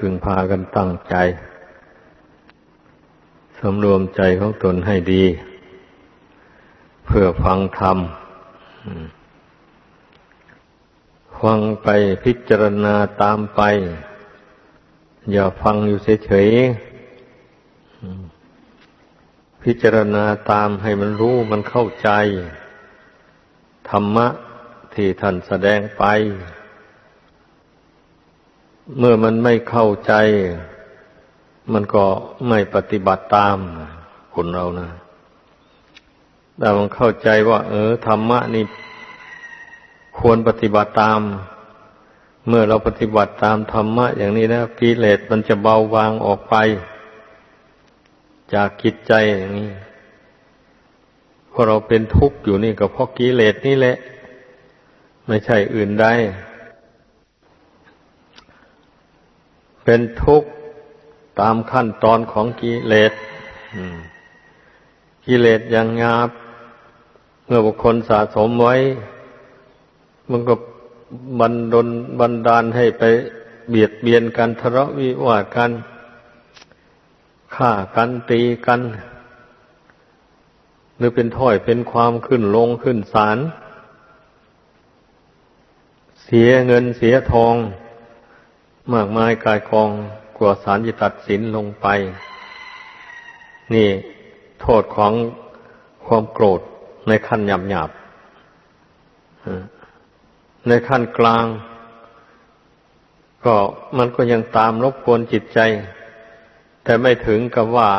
พึงพากันตั้งใจ สำรวมใจของตนให้ดี เพื่อฟังธรรมฟังไปพิจารณาตามไป อย่าฟังอยู่เฉยๆพิจารณาตามให้มันรู้มันเข้าใจ ธรรมะที่ท่านแสดงไป เมื่อมันไม่เข้าใจ มันก็ไม่ปฏิบัติตามคนเรานะแต่มันเข้าใจว่า เออธรรมะนี่ควรปฏิบัติตาม เมื่อเราปฏิบัติตามธรรมะ อย่างนี้แล้วกิเลสมันจะเบาบางออกไป จากกิจใจอย่างนี้พอเราเป็นทุกข์อยู่นี่ก็เพราะกิเลสนี่แหละ ไม่ใช่อื่นใด เป็นทุกข์ตามขั้นตอนของกิเลสกิเลสอย่างงาบ เมื่อบุคคลสะสมไว้ มันก็บันดลบันดาลให้ไปเบียดเบียนกันทะเลาะวิวาทกันฆ่ากันตีกัน หรือเป็นถ้อยเป็นความขึ้นลงขึ้นศาลเสียเงินเสียทอง มากมายกายกองกว่าสารจะตัดสินลงไป นี่โทษของความโกรธในขั้นหยาบหยาบในขั้นกลาง ก็มันก็ยังตามรบกวนจิตใจ แต่ไม่ถึงกับว่า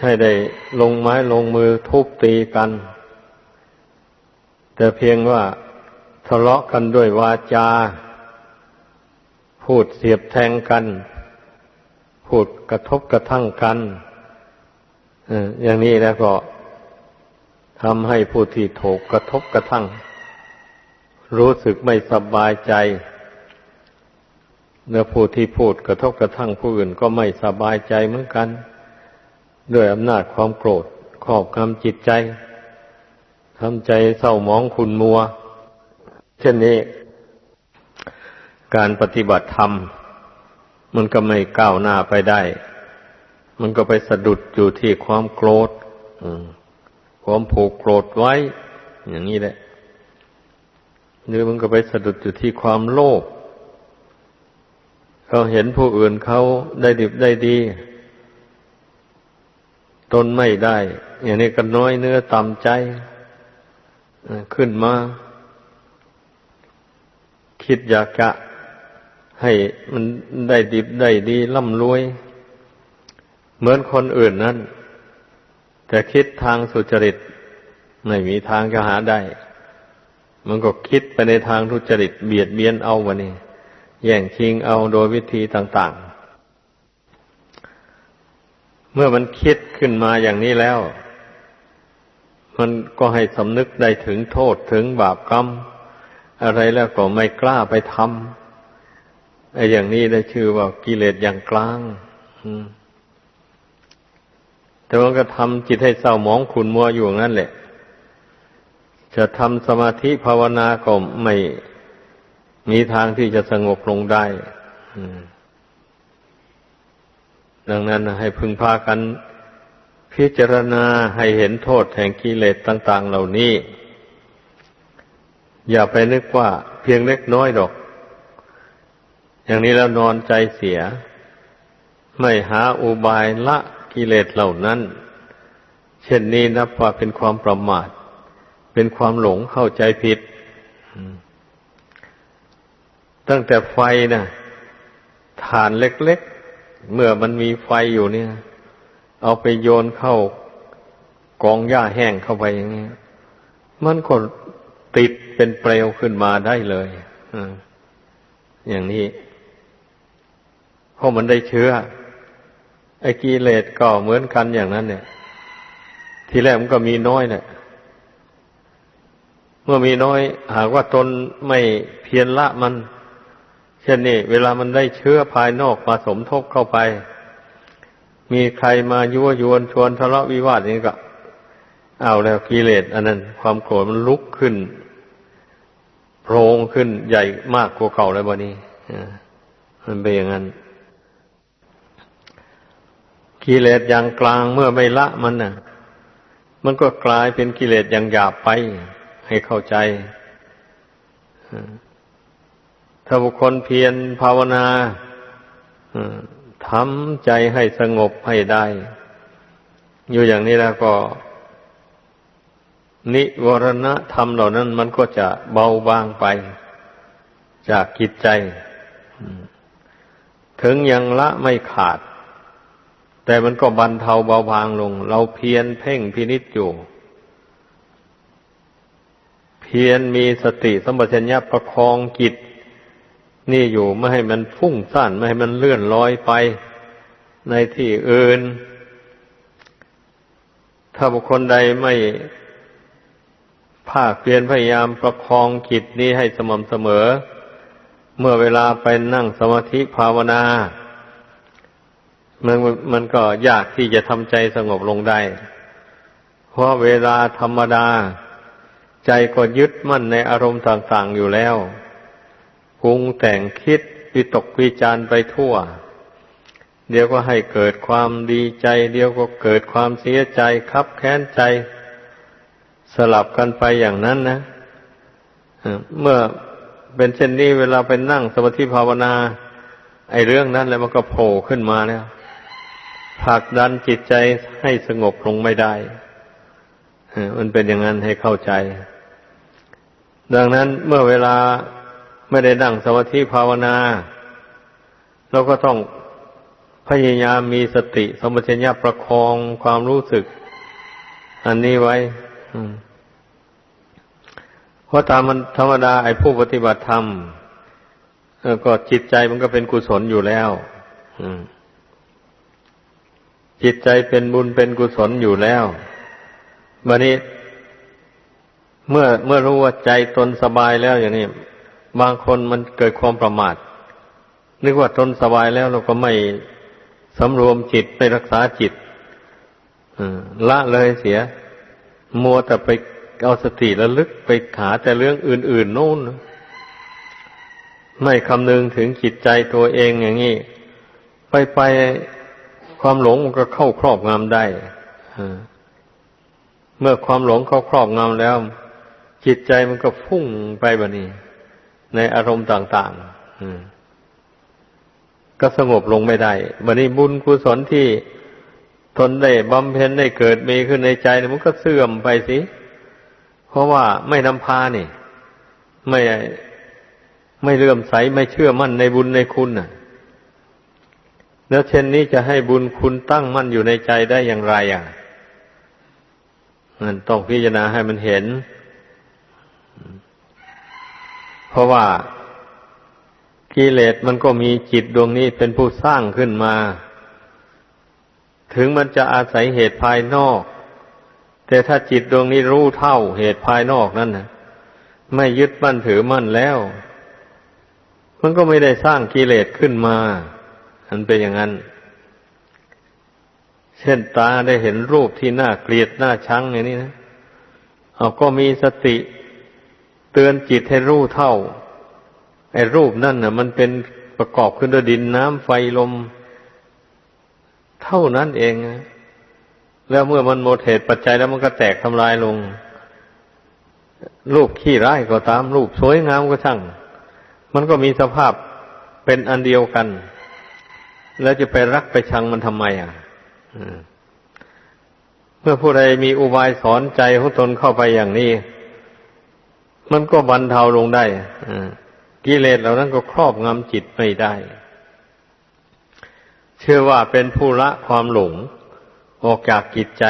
ให้ได้ลงไม้ลงมือทุบตีกัน แต่เพียงว่าทะเลาะกันด้วยวาจา พูดเสียบแทงกัน พูดกระทบกระทั่งกันอย่างนี้แล้วก็ทำให้ผู้ที่ถูกกระทบกระทั่ง รู้สึกไม่สบายใจเนื้อผู้ที่พูดกระทบกระทั่งผู้อื่นก็ไม่สบายใจเหมือนกัน ด้วยอำนาจความโกรธครอบงำจิตใจทำใจเศร้าหมองขุนมัว เช่นนี้ การปฏิบัติธรรม มันก็ไม่ก้าวหน้าไปได้ มันก็ไปสะดุดอยู่ที่ความโกรธความผูกโกรธไว้ อย่างนี้แหละหรือมันก็ไปสะดุดอยู่ที่ความโลภเขาเห็นผู้อื่นเขาได้ดิบได้ดี ตนไม่ได้ อย่างนี้ก็น้อยเนื้อต่ำใจขึ้นมา คิดอยากจะ ให้มันได้ดิบได้ดีร่ำรวย เหมือนคนอื่นนั้น แต่คิดทางสุจริต ไม่มีทางจะหาได้ มันก็คิดไปในทางทุจริต เบียดเบียนเอาวะนี่แย่งชิงเอาโดยวิธีต่าง ๆ เมื่อมันคิดขึ้นมาอย่างนี้แล้ว มันก็ให้สำนึกได้ถึงโทษถึงบาปกรรม อะไรแล้วก็ไม่กล้าไปทำ ไอ้อย่างนี้ได้ชื่อว่ากิเลสอย่างกลางแต่มันก็ทำจิตให้เศร้าหมองขุนมัวอยู่นั่นแหละ จะทำสมาธิภาวนาก็ไม่มีทางที่จะสงบลงได้ดังนั้นให้พึงพากัน พิจารณาให้เห็นโทษแห่งกิเลสต่าง ๆ เหล่านี้ อย่าไปนึกว่าเพียงเล็กน้อยดอก อย่างนี้แล้วนอนใจเสีย ไม่หาอุบายละกิเลสเหล่านั้น เช่นนี้นับว่าเป็นความประมาท เป็นความหลงเข้าใจผิด ตั้งแต่ไฟนะฐานเล็ก ๆ เมื่อมันมีไฟอยู่เนี่ย เอาไปโยนเข้ากองหญ้าแห้งเข้าไปอย่างนี้มันก็ติดเป็นเปลวขึ้นมาได้เลยอย่างนี้ เพราะมันได้เชื้อ ไอ้กิเลสก็เหมือนกันอย่างนั้น เนี่ย ทีแรกมันก็มีน้อยเนี่ยเมื่อมีน้อย หากว่าตนไม่เพียรละมัน เช่นนี้เวลามันได้เชื้อภายนอกมาสมทบเข้าไป มีใครมายั่วยวนชวนทะเลาะวิวาทนี้ก็ เอาแล้วกิเลสอันนั้น ความโกรธมันลุกขึ้นโพรงขึ้นใหญ่มากกว่าเก่าแล้วบนี้มันเป็นอย่างนั้น กิเลสอย่างกลางเมื่อไม่ละมันน่ะ มันก็กลายเป็นกิเลสอย่างหยาบไป ให้เข้าใจถ้าบุคคลเพียรภาวนาทำใจให้สงบให้ได้ อยู่อย่างนี้แล้วก็ นิวรณธรรมเหล่านั้น มันก็จะเบาบางไป จากกิจใจ ถึงยังละไม่ขาด แต่มันก็บรรเทาเบาบางลง เราเพียรเพ่งพินิจอยู่ เพียรมีสติสัมปชัญญะประคองจิต นี่อยู่ไม่ให้มันฟุ้งซ่านไม่ให้มันเลื่อนลอยไป ในที่อื่น ถ้าบุคคลใดไม่ภาคเพียรพยายามประคองจิตนี้ให้สม่ำเสมอ เมื่อเวลาไปนั่งสมาธิภาวนา มันมันก็ยากที่จะทำใจสงบลงได้ เพราะเวลาธรรมดา ใจก็ยึดมั่นในอารมณ์ต่างๆอยู่แล้วปรุงแต่งคิดวิตกวิจารไปทั่ว เดี๋ยวก็ให้เกิดความดีใจ เดี๋ยวก็เกิดความเสียใจคับแค้นใจ สลับกันไปอย่างนั้นนะเมื่อเป็นเช่นนี้เวลาไปนั่งสมาธิภาวนา ไอ้เรื่องนั้นแล้วมันก็โผล่ขึ้นมาแล้ว ผลักดันจิตใจให้สงบลงไม่ได้ มันเป็นอย่างนั้นให้เข้าใจ ดังนั้นเมื่อเวลาไม่ได้นั่งสมาธิภาวนา เราก็ต้องพยายามมีสติสมชัญญาประคองความรู้สึก อันนี้ไว้เพราะตามมันธรรมดาไอ้ผู้ปฏิบัติธรรมก็จิตใจมันก็เป็นกุศลอยู่แล้ว จิตใจเป็นบุญเป็นกุศลอยู่แล้ววันนี้ เมื่อเมื่อรู้ว่าใจตนสบายแล้วอย่างนี้บางคนมันเกิดความประมาท นึกว่าตนสบายแล้วเราก็ไม่สำรวมจิตไปรักษาจิตละเลยเสีย มัวแต่ไปเอาสติระลึกไปหาแต่เรื่องอื่น ๆ โน่น ไม่คำนึงถึงจิตใจตัวเองอย่างนี้ ไปไป ความหลงมันก็เข้าครอบงำได้เมื่อความหลงเข้าครอบงำแล้ว จิตใจมันก็พุ่งไปแบบนี้ ในอารมณ์ต่างๆก็สงบลงไม่ได้บันนี้บุญกุศลที่ทนได้บำเพ็ญได้เกิดมีขึ้นในใจมันก็เสื่อมไปสิ เพราะว่าไม่นำพานี่ ไม่ไม่เลื่อมใสไม่เชื่อมั่นในบุญในคุณน่ะ แล้วเช่นนี้จะให้บุญคุณตั้งมั่นอยู่ในใจได้อย่างไรอะมันต้องพิจารณาให้มันเห็น เพราะว่ากิเลสมันก็มีจิตดวงนี้เป็นผู้สร้างขึ้นมา ถึงมันจะอาศัยเหตุภายนอก แต่ถ้าจิตดวงนี้รู้เท่าเหตุภายนอกนั่นนะไม่ยึดมั่นถือมั่นแล้ว มันก็ไม่ได้สร้างกิเลสขึ้นมา มันเป็นอย่างนั้น เช่นตาได้เห็นรูปที่น่าเกลียดน่าชังอย่างนี้นะเอาก็มีสติเตือนจิตให้รู้เท่าไอ้รูปนั่นน่ะ มันเป็นประกอบขึ้นด้วยดินน้ำไฟลม เท่านั้นเองแล้วเมื่อมันหมดเหตุปัจจัยแล้วมันก็แตกทำลายลง รูปขี้ร้ายก็ตามรูปสวยงามก็ช่าง มันก็มีสภาพเป็นอันเดียวกัน แล้วจะไปรักไปชังมันทำไมอะเมื่อผู้ใดมีอุบายสอนใจของตนเข้าไปอย่างนี้ มันก็บรรเทาลงได้กิเลสเหล่านั้นก็ครอบงำจิตไม่ได้ เชื่อว่าเป็นผู้ละความหลงออกจากจิตใจ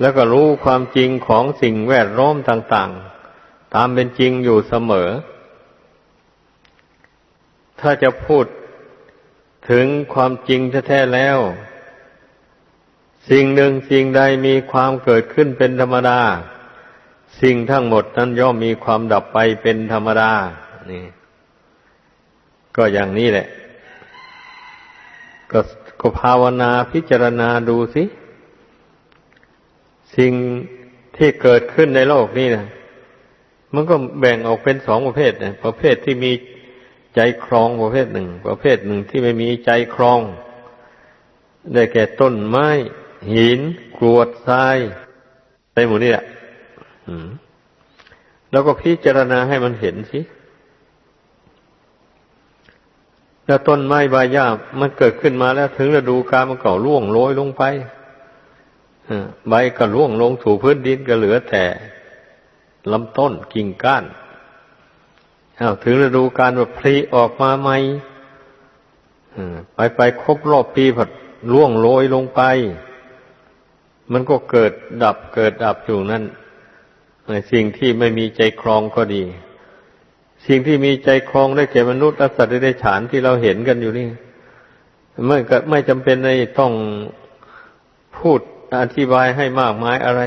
แล้วก็รู้ความจริงของสิ่งแวดล้อมต่าง ๆ ตามเป็นจริงอยู่เสมอ ถ้าจะพูด ถึงความจริงแท้ๆแล้ว สิ่งหนึ่งสิ่งใดมีความเกิดขึ้นเป็นธรรมดา สิ่งทั้งหมดนั้นย่อมมีความดับไปเป็นธรรมดา นี่ ก็อย่างนี้แหละ ก็ก็ภาวนาพิจารณาดูสิ สิ่งที่เกิดขึ้นในโลกนี้นะมันก็แบ่งออกเป็นสองประเภทนะประเภทที่มี ใจครองประเภทหนึ่ง ประเภทหนึ่งที่ไม่มีใจครอง ได้แก่ต้นไม้ หินกรวดทรายในหมู่นี้แหละแล้วก็พิจารณาให้มันเห็นสิแล้วต้นไม้ใบหญ้ามันเกิดขึ้นมาแล้วถึงฤดูกาลมันก็ร่วงโรยลงไปใบก็ร่วงลงสู่พื้นดินก็เหลือแต่ลำต้นกิ่งก้าน อ้าวถึงฤดูกาลว่าพลีออกมาใหม่ไปไปครบรอบปีผัดร่วงโรยลงไป มันก็เกิดดับเกิดดับอยู่นั่นสิ่งที่ไม่มีใจครองก็ดี สิ่งที่มีใจครองได้แก่มนุษย์และสัตว์ได้ฉานที่เราเห็นกันอยู่นี่ไม่ก็ไม่จำเป็นในต้องพูดอธิบายให้มากมายอะไร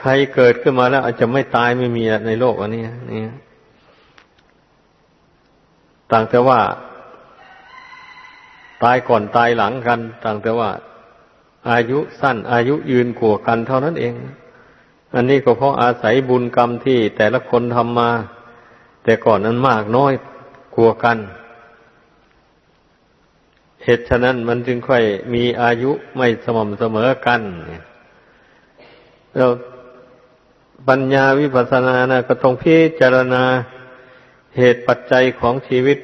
ใครเกิดขึ้นมาแล้ว อาจจะไม่ตายไม่มีในโลกอันนี้นี่ต่างแต่ว่า ตายก่อนตายหลังกัน ต่างแต่ว่า อายุสั้น อายุยืนกว่ากันเท่านั้นเอง อันนี้ก็เพราะอาศัยบุญกรรมที่แต่ละคนทำมา แต่ก่อนนั้นมากน้อยกลัวกันเหตุฉะนั้นมันจึงค่อยมีอายุไม่สม่ำเสมอกันเรา ปัญญาวิปัสสนานะก็ต้องพิจารณาเหตุปัจจัยของชีวิต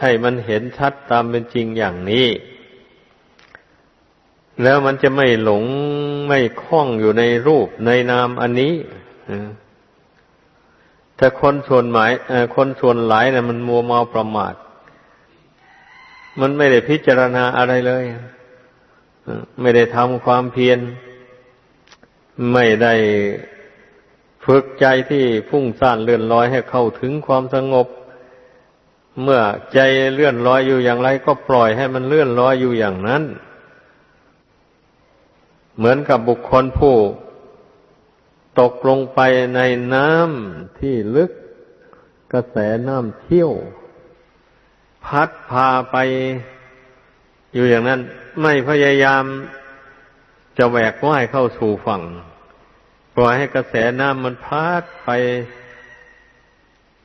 ให้มันเห็นชัดตามเป็นจริงอย่างนี้ แล้วมันจะไม่หลงไม่คล้องอยู่ในรูปในนามอันนี้แต่คนส่วนหมายคนส่วนหลายนะ่ะ มันมัวเมาประมาท มันไม่ได้พิจารณาอะไรเลยไม่ได้ทำความเพียรไม่ได้ ฝึกใจที่พุ่งซ่านเลื่อนลอยให้เข้าถึงความสงบ เมื่อใจเลื่อนลอยอยู่อย่างไร ก็ปล่อยให้มันเลื่อนลอยอยู่อย่างนั้น เหมือนกับบุคคลผู้ตกลงไปในน้ำที่ลึกกระแสน้ำเที่ยว พัดพาไปอยู่อย่างนั้น ไม่พยายามจะแหวกว่ายเข้าสู่ฝั่ง ปล่อยให้กระแสน้ำมันพัดไป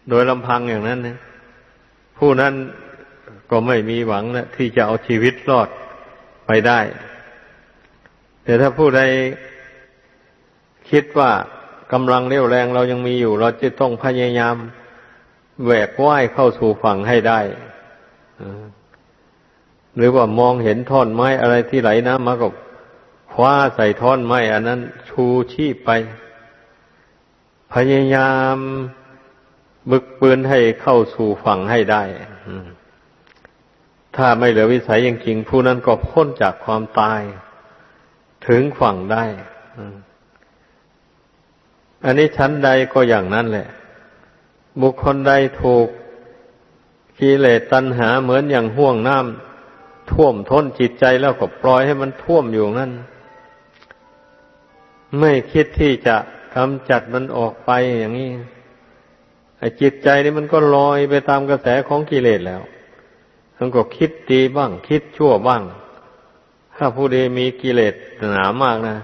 โดยลำพังอย่างนั้นนะผู้นั้นก็ไม่มีหวังนะที่จะเอาชีวิตรอดไปได้ แต่ถ้าผู้ใดคิดว่ากำลังเรี่ยวแรงเรายังมีอยู่ เราจะต้องพยายามแหวกว่ายเข้าสู่ฝั่งให้ได้หรือว่ามองเห็นท่อนไม้อะไรที่ไหลน้ำมาก็ ว้าใส่ท่อนไม้อันนั้น ชูชีพไป พยายามบึกปืนให้เข้าสู่ฝั่งให้ได้ถ้าไม่เหลือวิสัยจริงๆผู้นั้นก็พ้นจากความตาย ถึงฝั่งได้อันนี้ชั้นใดก็อย่างนั้นแหละ บุคคลใดถูกกิเลสตัณหาเหมือนอย่างห่วงน้ำท่วมท้นจิตใจแล้วก็ปล่อยให้มันท่วมอยู่นั่น ไม่คิดที่จะกำจัดมันออกไปอย่างนี้ไอ้จิตใจนี่มันก็ลอยไปตามกระแสของกิเลสแล้ว มันก็คิดดีบ้าง คิดชั่วบ้าง ถ้าผู้ใดมีกิเลสหนามากนะ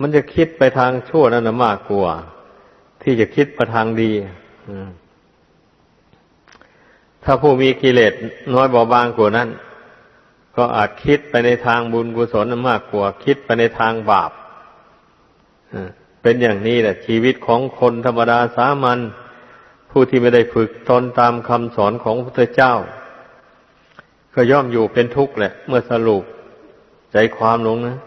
มันจะคิดไปทางชั่วนั่นนะมากกว่า ที่จะคิดไปทางดีถ้าผู้มีกิเลสน้อยเบาบางกว่านั้น ก็อาจคิดไปในทางบุญกุศลมากกว่า คิดไปในทางบาป เป็นอย่างนี้แหละ ชีวิตของคนธรรมดาสามัญผู้ที่ไม่ได้ฝึกตนตามคำสอนของพระพุทธเจ้า ก็ย่อมอยู่เป็นทุกข์แหละ เมื่อสรุปใจความลงนะ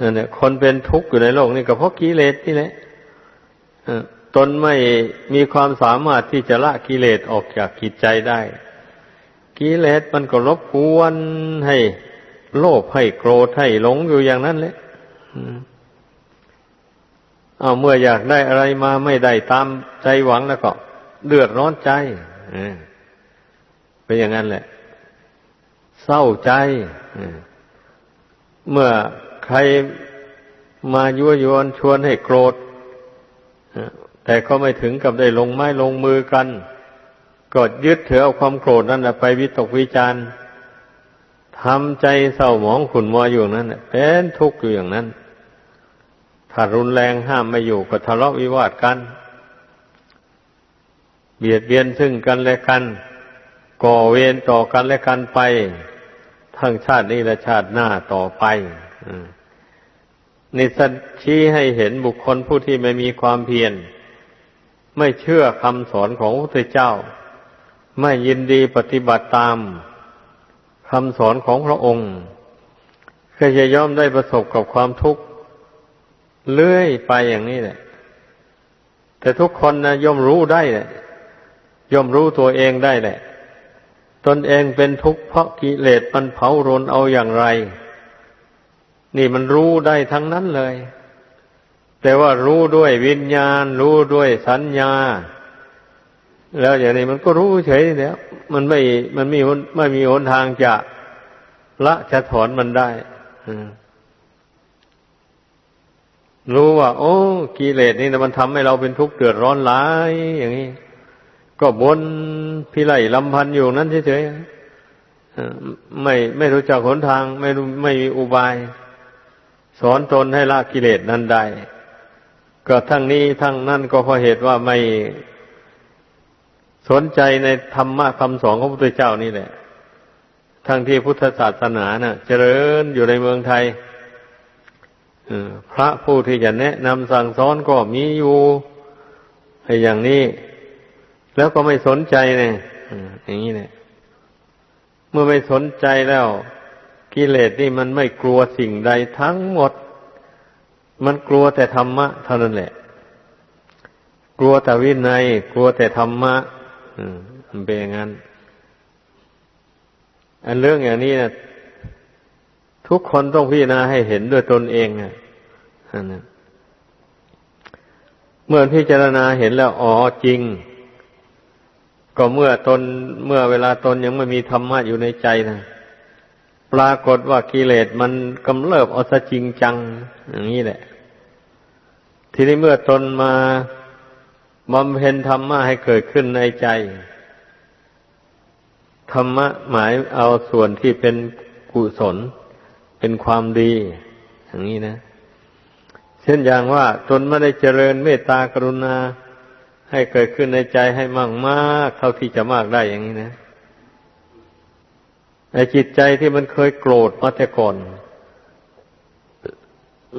นั่นแหละคนเป็นทุกข์อยู่ในโลกนี่ก็เพราะกิเลสนี่แหละตนไม่มีความสามารถที่จะละกิเลสออกจากกิจใจได้ กิเลสมันก็รบกวนให้ โลภให้โกรธให้หลงอยู่อย่างนั้นแหละ เอาเมื่ออยากได้อะไรมาไม่ได้ตามใจหวังแล้วก็เดือดร้อนใจเป็นอย่างนั้นแหละ เศร้าใจเมื่อใครมายั่วยวนชวนให้โกรธแต่ก็ไม่ถึงกับได้ลงไม้ลงมือกันก็ยึดถือเอาความโกรธนั่นแหละไปวิตกวิจารณ์ทำใจเศร้าหมองขุ่นมัวอยู่นั้นเป็นทุกข์อยู่อย่างนั้น ถ้ารุนแรงห้ามไม่อยู่ก็ทะเลาะวิวาทกัน เบียดเบียนซึ่งกันและกัน ก่อเวรต่อกันและกันไป ทั้งชาตินี้และชาติหน้าต่อไปนี่สัชี้ให้เห็นบุคคลผู้ที่ไม่มีความเพียรไม่เชื่อคำสอนของพระพุทธเจ้า ไม่ยินดีปฏิบัติตามคำสอนของพระองค์ ก็จะย่อมได้ประสบกับความทุกข์ เลื่อยไปอย่างนี้แหละ แต่ทุกคนนะย่อมรู้ได้แหละ ย่อมรู้ตัวเองได้แหละ ตนเองเป็นทุกข์เพราะกิเลสมันเผารนเอาอย่างไร นี่มันรู้ได้ทั้งนั้นเลย แต่ว่ารู้ด้วยวิญญาณ รู้ด้วยสัญญา แล้วอย่างนี้มันก็รู้เฉยแล้วมันไม่ มันมีไม่มีหนทางจะละจะถอนมันได้ รู้ว่า โอ้กิเลสนี่นะมันทำให้เราเป็นทุกข์เดือดร้อนหลายอย่างนี้ ก็บนพิไรลำพันอยู่นั้นเฉยๆไม่ไม่รู้จักหนทาง ไม่ไม่มีอุบาย สอนตนให้ละกิเลสนั้นได้ก็ทั้งนี้ทั้งนั้นก็เพราะเหตุว่าไม่สนใจในธรรมะคำสอนของพระพุทธเจ้านี่แหละทั้งที่พุทธศาสนาเนะ่ะ เจริญอยู่ในเมืองไทย พระผู้ที่จะแนะนำสั่งสอนก็มีอยู่อย่างนี้ แล้วก็ไม่สนใจเนี่ยอย่างนี้เนี่ย เมื่อไม่สนใจแล้ว กิเลสนี่มันไม่กลัวสิ่งใดทั้งหมด มันกลัวแต่ธรรมะเท่านั้นแหละ กลัวแต่วินัย กลัวแต่ธรรมะมันเป็นอย่างนั้น อันเรื่องอย่างนี้นะ ทุกคนต้องพิจารณาให้เห็นด้วยตนเองอะนะเมื่อพิจารณาเห็นแล้วอ๋อจริง ก็เมื่อตนเมื่อเวลาตนยังไม่มีธรรมะอยู่ในใจนะปรากฏว่ากิเลสมันกำเริบเอาซะจริงจัง อย่างนี้แหละ ทีนี้เมื่อตนมาบำเพ็ญธรรมะให้เกิดขึ้นในใจธรรมะหมายเอาส่วนที่เป็นกุศล เป็นความดี อย่างนี้นะ เช่นอย่างว่าตนไม่ได้เจริญเมตตากรุณา ให้เกิดขึ้นในใจให้มากมากเท่าที่จะมากได้อย่างนี้นะไอ้จิตใจที่มันเคยโกรธมาแต่ก่อน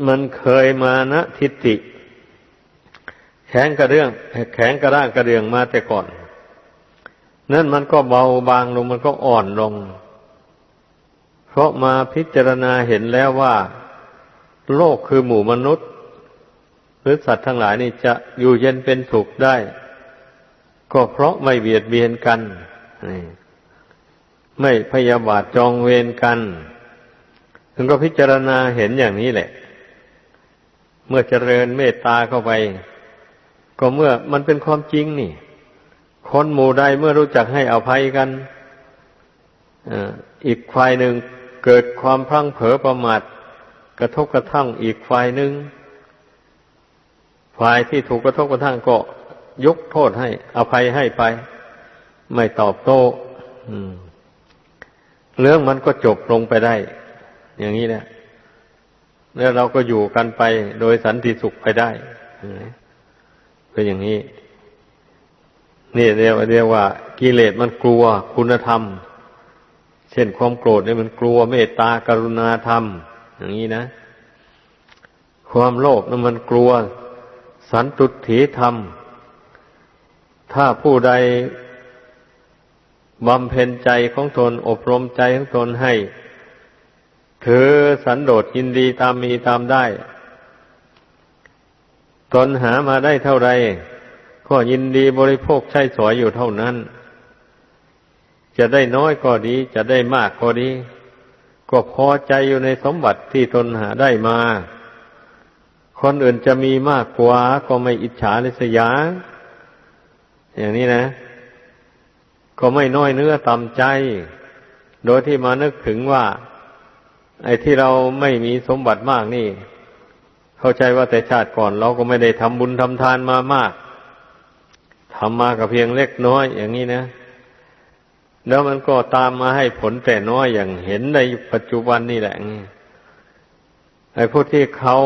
มันเคยมานะทิฏฐิแข็งกระเรื่อง แข็งกระด้างกระเดืองมาแต่ก่อน นั่นมันก็เบาบางลงมันก็อ่อนลง ราะมาพิจารณาเห็นแล้วว่า โลกคือหมู่มนุษย์ หรือสัตว์ทั้งหลายนี่จะอยู่เย็นเป็นสุขได้ ก็เพราะไม่เบียดเบียนกัน ไม่พยาบาทจองเวรกันถึงก็พิจารณาเห็นอย่างนี้แหละ เมื่อเจริญเมตตาเข้าไป ก็เมื่อมันเป็นความจริงนี่ คนหมู่ใดเมื่อรู้จักให้อภัยกันอีกฝ่ายหนึ่ง เกิดความพลั้งเผลอประมาทกระทบกระทั่งอีกฝ่ายหนึ่งฝ่ายที่ถูกกระทบกระทั่งก็ยกโทษให้ อภัยให้ไป ไม่ตอบโต้เรื่องมันก็จบลงไปได้ อย่างนี้แหละแล้วเราก็อยู่กันไปโดยสันติสุขไปได้็อย่างนี้ นี่เรียกว่าเรียกว่ากิเลสมันกลัวคุณธรรม ช่นความโกรธเนี่ยมันกลัวเมตตากรุณาธรรม อย่างนี้นะ ความโลภนั้นมันกลัว สันตุถีธรรม ถ้าผู้ใดบำเพ็ญใจของตนอบรมใจของตนให้ ถือสันโดษยินดีตามมีตามได้ ตนหามาได้เท่าไร ก็ยินดีบริโภคใช้สอยอยู่เท่านั้น จะได้น้อยก็ดี จะได้มากก็ดี ก็พอใจอยู่ในสมบัติที่ตนหาได้มา คนอื่นจะมีมากกว่าก็ไม่อิจฉาลิษยา อย่างนี้นะ ก็ไม่น้อยเนื้อต่ำใจ โดยที่มานึกถึงว่า ไอ้ที่เราไม่มีสมบัติมากนี่ เข้าใจว่าแต่ชาติก่อนเราก็ไม่ได้ทำบุญทำทานมามากทำมากับเพียงเล็กน้อยอย่างนี้นะ แล้วมันก็ตามมาให้ผลแต่น้อยอย่างเห็นในปัจจุบันนี่แหละไอ้ผู้ที่เขา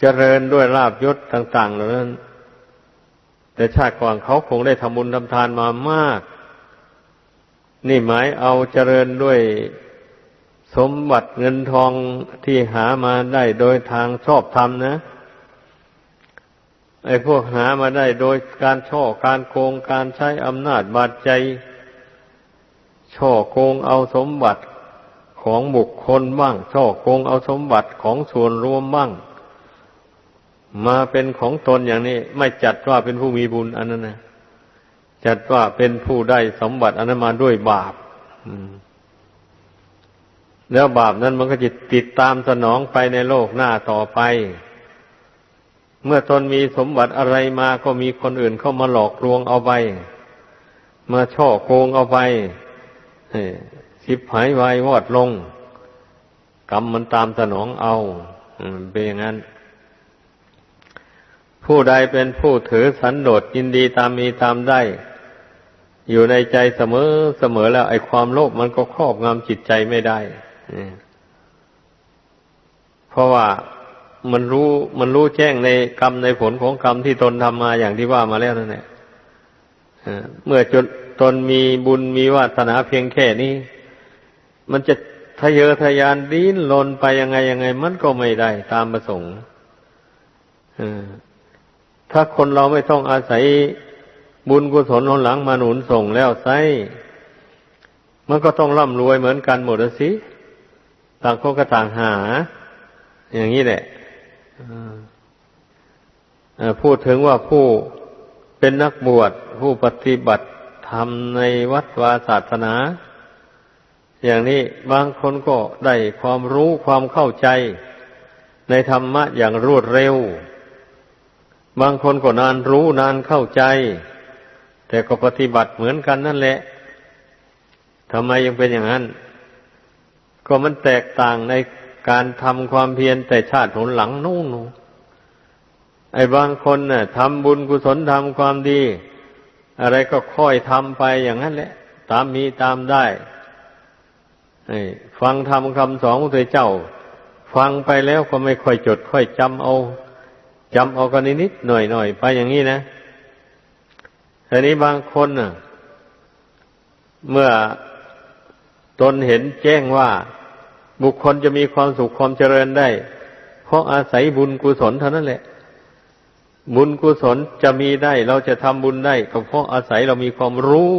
เจริญด้วยลาบยศต่าง ๆ เหล่านั้น แต่ชาติก่อนเขาคงได้ทำบุญทำทานมามาก นี่หมายเอาเจริญด้วยสมบัติเงินทองที่หามาได้โดยทางชอบธรรมนะ ไอ้พวกหามาได้โดยการช่อการโกงการใช้อำนาจบาดใจ ช่อโกงเอาสมบัติของบุคคลบ้าง ช่อโกงเอาสมบัติของส่วนรวมบ้าง มาเป็นของตนอย่างนี้ ไม่จัดว่าเป็นผู้มีบุญอันนั้นนะจัดว่าเป็นผู้ได้สมบัติอันนั้นมาด้วยบาปแล้วบาปนั้นมันก็จะติดตามสนองไปในโลกหน้าต่อไป เมื่อตนมีสมบัติอะไรมาก็มีคนอื่นเข้ามาหลอกลวงเอาไป มาช่อโกงเอาไป สิบหายวายวอดลง กรรมมันตามสนองเอาเป็นอย่างนั้น ผู้ใดเป็นผู้ถือสันโดษยินดีตามมีตามได้ อยู่ในใจเสมอเสมอแล้ว ไอ้ความโลภมันก็ครอบงำจิตใจไม่ได้เพราะว่ามันรู้มันรู้แจ้งในกรรมในผลของกรรมที่ตนทำมาอย่างที่ว่ามาแล้วนั่นแหละเมื่อจน ตนมีบุญมีวาสนาเพียงแค่นี้ มันจะทะเยอทะยานดิ้นรนไปยังไงยังไง มันก็ไม่ได้ตามประสงค์ถ้าคนเราไม่ต้องอาศัยบุญกุศลหนหลังมาหนุนส่งแล้วไซมันก็ต้องร่ำรวยเหมือนกันหมดสิต่างคนก็ต่างหา อย่างนี้แหละพูดถึงว่าผู้เป็นนักบวชผู้ปฏิบัติ ธรรมในวัดวาศาสนา อย่างนี้บางคนก็ได้ความรู้ความเข้าใจ ในธรรมะอย่างรวดเร็ว บางคนก็นานรู้นานเข้าใจ แต่ก็ปฏิบัติเหมือนกันนั่นแหละทำไมยังเป็นอย่างนั้น ก็มันแตกต่างในการทำความเพียรแต่ชาติหนหลังนู่นไอ้บางคนน่ะทำบุญกุศลทำความดี อะไรก็ค่อยทำไปอย่างนั้นแหละ ตามมีตามได้ฟังทำคำสอนของพระเจ้า ฟังไปแล้วก็ไม่ค่อยจด ค่อยจำเอาจำเอากันนิดหน่อยหน่อยไปอย่างนี้นะแต่นี้บางคนน่ะ เมื่อตนเห็นแจ้งว่า บุคคลจะมีความสุขความเจริญได้ เพราะอาศัยบุญกุศลเท่านั้นแหละ บุญกุศลจะมีได้ เราจะทำบุญได้ก็เพราะอาศัยเรามีความรู้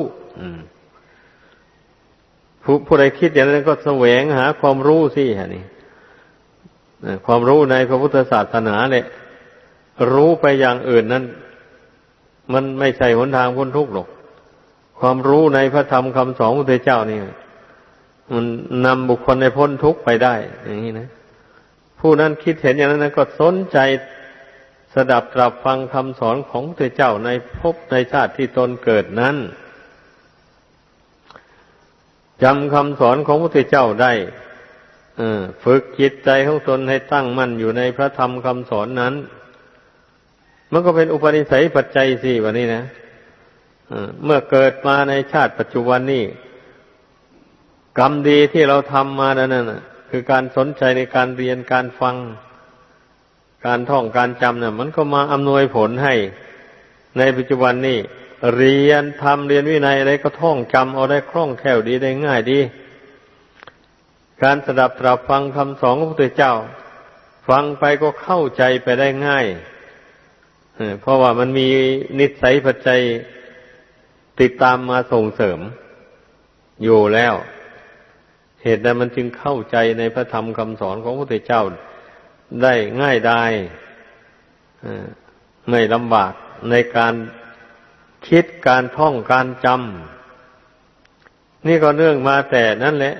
ผู้ผู้ใดคิดอย่างนั้นก็แสวงหาความรู้สิฮะนี่ความรู้ในพระพุทธศาสนาเนี่ยรู้ไปอย่างอื่นนั้น มันไม่ใช่หนทางพ้นทุกข์หรอก ความรู้ในพระธรรมคำสอนของพระเจ้านี่มันนำบุคคลในพ้นทุกข์ไปได้ อย่างนี้นะ ผู้นั้นคิดเห็นอย่างนั้นก็สนใจ สดับตรับฟังคำสอนของพระเจ้าในภพในชาติที่ตนเกิดนั้นจำคำสอนของพระเจ้าได้ฝึกจิตใจของตนให้ตั้งมั่นอยู่ในพระธรรมคำสอนนั้น มันก็เป็นอุปนิสัยปัจจัยสี่วันนี้นะเมื่อเกิดมาในชาติปัจจุบันนี้กรรมดีที่เราทำมานั่นน่ะคือการสนใจในการเรียนการฟัง การท่องการจำเนี่ยมันก็มาอำนวยผลให้ ในปัจจุบันนี้เรียนทำเรียนวินัยอะไรก็ท่องจำเอาได้คล่องแคล่วดีได้ง่ายดี การสดับตรับฟังคำสอนของพระพุทธเจ้า ฟังไปก็เข้าใจไปได้ง่ายเพราะว่ามันมีนิสัยปัจจัยติดตามมาส่งเสริม อยู่แล้ว เหตุใดมันจึงเข้าใจในพระธรรมคำสอนของพระพุทธเจ้า ได้ง่ายได้ไม่ลำบากในการคิดการท่องการจำนี่ก็เรื่องมาแต่นั่นแหละ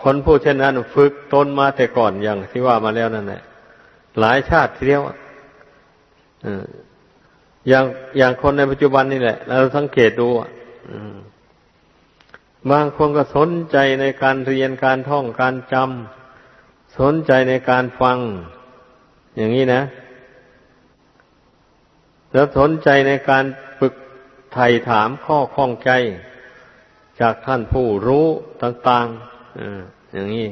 คนผู้เช่นนั้นฝึกตนมาแต่ก่อนอย่างที่ว่ามาแล้วนั่นแหละหลายชาติทีเดียวอย่างอย่างคนในปัจจุบันนี่แหละ เราสังเกตดูบางคนก็สนใจในการเรียนการท่องการจำ สนใจในการฟัง อย่างนี้นะ แล้วสนใจในการปึกไถ่ถามข้อข้องใจ จากท่านผู้รู้ต่างๆอย่างนี้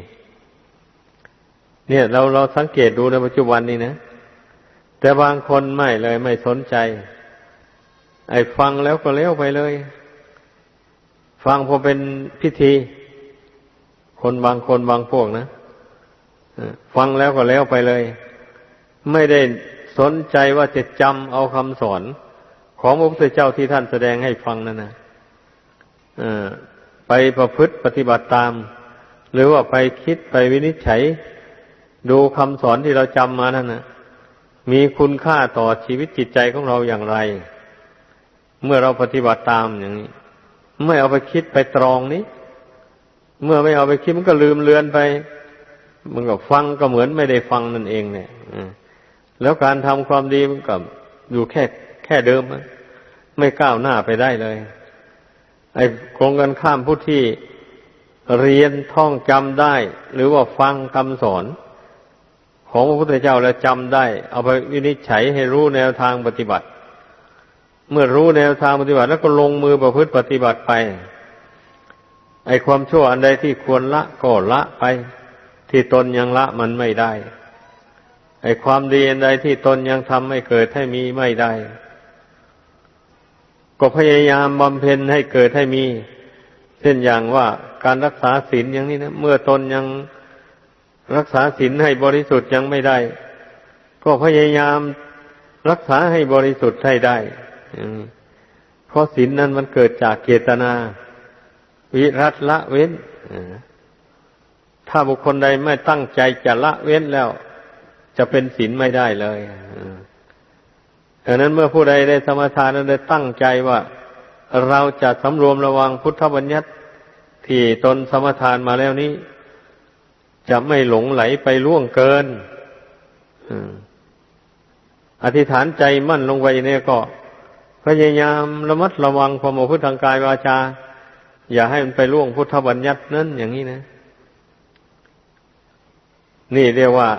เนี่ยเราเราสังเกตดูในปัจจุบันนี้นะ แต่บางคนไม่เลยไม่สนใจ ไอ้ฟังแล้วก็เลี้ยวไปเลย ฟังพอเป็นพิธี คนบางคนบางพวกนะ ฟังแล้วก็แล้วไปเลย ไม่ได้สนใจว่าจะจำเอาคำสอน ของพระพุทธเจ้าที่ท่านแสดงให้ฟังนั่นนะไปประพฤติปฏิบัติตาม หรือว่าไปคิดไปวินิจฉัย ดูคำสอนที่เราจำมานั่นนะมีคุณค่าต่อชีวิตจิตใจของเราอย่างไร เมื่อเราปฏิบัติตามอย่างนี้ ไม่เอาไปคิดไปตรองนี้ เมื่อไม่เอาไปคิดมันก็ลืมเลือนไป มันก็ฟังก็เหมือนไม่ได้ฟังนั่นเองเนี่ยอืแล้วการทำความดีมันก็อยู่แค่แค่เดิมอะไม่ก้าวหน้าไปได้เลย ไอ้โครงกันข้ามผู้ที่เรียนท่องจำได้ หรือว่าฟังคำสอน ของพระพุทธเจ้าแล้วจำได้ เอาไปวินิจฉัยให้รู้แนวทางปฏิบัติ เมื่อรู้แนวทางปฏิบัติ แล้วก็ลงมือประพฤติปฏิบัติไป ไอ้ความชั่วอันใดที่ควรละก็ละไป ที่ตนยังละมันไม่ได้ ไอ้ความดีอันใดที่ตนยังทำให้เกิดให้มีไม่ได้ ก็พยายามบำเพ็ญให้เกิดให้มี เช่นอย่างว่าการรักษาศีลอย่างนี้นะเมื่อตนยังรักษาศีลให้บริสุทธิ์ยังไม่ได้ ก็พยายามรักษาให้บริสุทธิ์ให้ได้เพราะศีลนั้นมันเกิดจากเจตนา วิรัตละเว้นอ ถ้าบุคคลใดไม่ตั้งใจจะละเว้นแล้ว จะเป็นศีลไม่ได้เลยดังนั้นเมื่อผู้ใดได้สมาทานนั้นได้ตั้งใจว่า เราจะสำรวมระวังพุทธบัญญัติที่ตนสมาทานมาแล้วนี้ จะไม่หลงไหลไปล่วงเกินอืมอธิษฐานใจมั่นลงไปเนี่ยก็พยายามระมัดระวังความประพฤติทางกายวาจา อย่าให้มันไปล่วงพุทธบัญญัตินั้นอย่างนี้นะ นี่เรียกว่า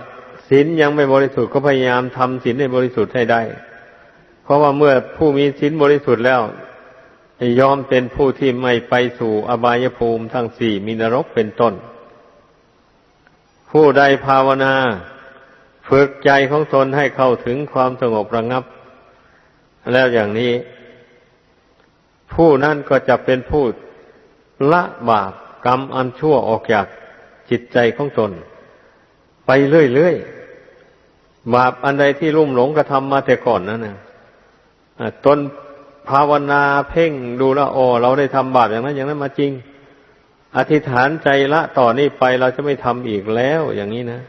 ศีลยังไม่บริสุทธิ์ก็พยายามทำศีลให้บริสุทธิ์ให้ได้ เพราะว่าเมื่อผู้มีศีลบริสุทธิ์แล้วยอมเป็นผู้ที่ไม่ไปสู่อบายภูมิทั้งสี่มีนรกเป็นต้น ผู้ใดภาวนา ฝึกใจของตนให้เข้าถึงความสงบระงับ แล้วอย่างนี้ ผู้นั้นก็จะเป็นผู้ละบาปกรรมอันชั่วออกจากจิตใจของตน ไปเรื่อยๆบาปอันใดที่ลุ่มหลงกระทำมาแต่ก่อนนั้นนะอะตนภาวนาเพ่งดูแลวโอเราได้ทำบาปอย่างนั้นอย่างนั้นมาจริง อธิษฐานใจละต่อนนี้ไปเราจะไม่ทำอีกแล้วอย่างนี้นะ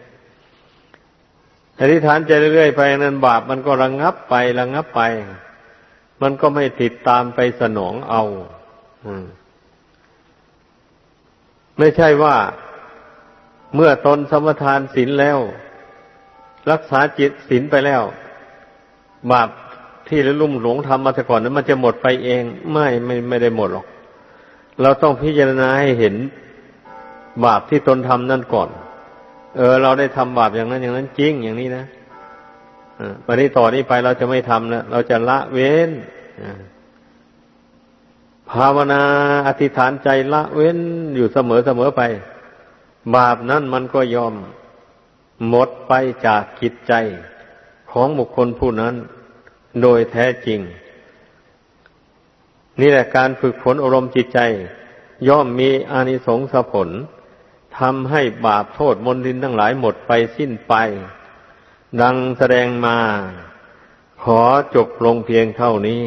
อธิษฐานใจเรื่อยๆไปนั้นบาปมันก็ระงงับไประงงับไป มันก็ไม่ติดตามไปสนองเอา อืมไม่ใช่ว่า เมื่อตนสมทานศีลแล้ว รักษาจิตศีลไปแล้ว บาปที่ลุ่มหลงทำมาแต่ก่อนนั้นมันจะหมดไปเอง ไม่ไม่ไม่ได้หมดหรอก เราต้องพิจารณาให้เห็นบาปที่ตนทำนั่นก่อน เออ เราได้ทำบาปอย่างนั้นอย่างนั้นจริงอย่างนี้นะอ่าวันนี้ต่อนนี้ไปเราจะไม่ทำแล้วเราจะละเว้นภาวนาอธิษฐานใจละเว้นอยู่เสมอเสมอไป บาปนั้นมันก็ยอมหมดไปจากจิตใจของบุคคลผู้นั้น โดยแท้จริง นี่แหละการฝึกฝนอารมณ์จิตใจ ย่อมมีอานิสงส์ผลทำให้บาปโทษมนทินทั้งหลายหมดไปสิ้นไป ดังแสดงมา ขอจบลงเพียงเท่านี้